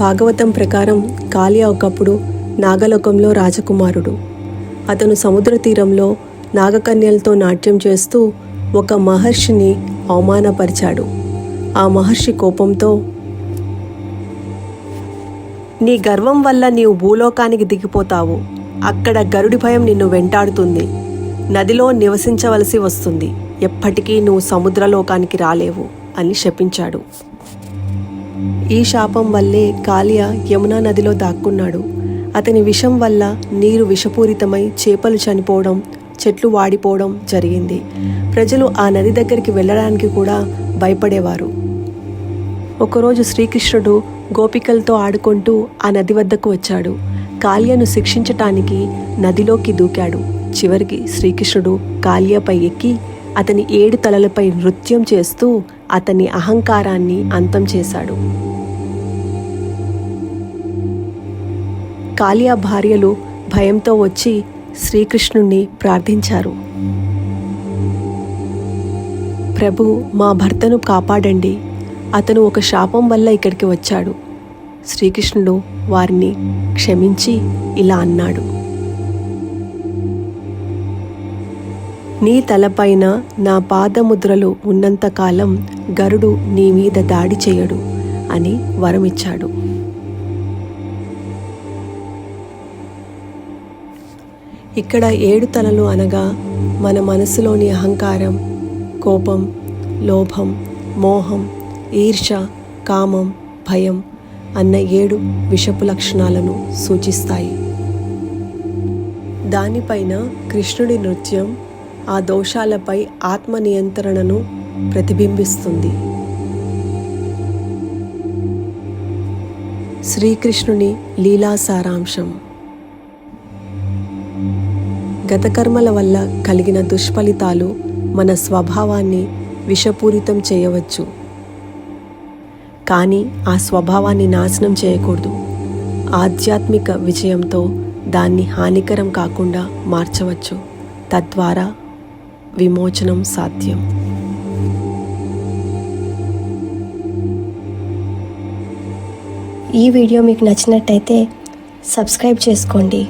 భాగవతం ప్రకారం కాళియా ఒకప్పుడు నాగలోకంలో రాజకుమారుడు. అతను సముద్ర తీరంలో నాగకన్యలతో నాట్యం చేస్తూ ఒక మహర్షిని అవమానపరిచాడు. ఆ మహర్షి కోపంతో నీ గర్వం వల్ల నీవు భూలోకానికి దిగిపోతావు. అక్కడ గరుడి భయం నిన్ను వెంటాడుతుంది. నదిలో నివసించవలసి వస్తుంది. ఎప్పటికీ నువ్వు సముద్రలోకానికి రాలేవు అని శపించాడు. ఈ శాపం వల్లే కాలియా యమునా నదిలో దాక్కున్నాడు. అతని విషం వల్ల నీరు విషపూరితమై చేపలు చనిపోవడం చెట్లు వాడిపోవడం జరిగింది. ప్రజలు ఆ నది దగ్గరికి వెళ్ళడానికి కూడా భయపడేవారు. ఒకరోజు శ్రీకృష్ణుడు గోపికలతో ఆడుకుంటూ ఆ నది వద్దకు వచ్చాడు. కాళ్యను శిక్షించటానికి నదిలోకి దూకాడు. చివరికి శ్రీకృష్ణుడు కాళ్యపై ఎక్కి అతని ఏడు తలలపై నృత్యం చేస్తూ అతని అహంకారాన్ని అంతం చేశాడు. కాళియా భార్యలు భయంతో వచ్చి శ్రీకృష్ణుణ్ణి ప్రార్థించారు. ప్రభు మా భర్తను కాపాడండి. అతను ఒక శాపం వల్ల ఇక్కడికి వచ్చాడు. శ్రీకృష్ణుడు వారిని క్షమించి ఇలా అన్నాడు. నీ తలపైన నా పాదముద్రలు ఉన్నంతకాలం గరుడు నీ మీద దాడి చేయడు అని వరమిచ్చాడు. ఇక్కడ ఏడు తలలు అనగా మన మనసులోని అహంకారం కోపం లోభం మోహం ఈర్ష కామం భయం అన్న ఏడు విషపు లక్షణాలను సూచిస్తాయి. దానిపైన కృష్ణుడి నృత్యం ఆ దోషాలపై ఆత్మ నియంత్రణను ప్రతిబింబిస్తుంది. శ్రీకృష్ణుని లీలా సారాంశం. గతకర్మల వల్ల కలిగిన దుష్ఫలితాలు మన స్వభావాన్ని విషపూరితం చేయవచ్చు. కానీ ఆ స్వభావాన్ని నాశనం చేయకూడదు. ఆధ్యాత్మిక విజయంతో దాన్ని హానికరం కాకుండా మార్చవచ్చు. తద్వారా విమోచనం సాధ్యం. ఈ వీడియో మీకు నచ్చినట్టయితే సబ్స్క్రైబ్ చేసుకోండి.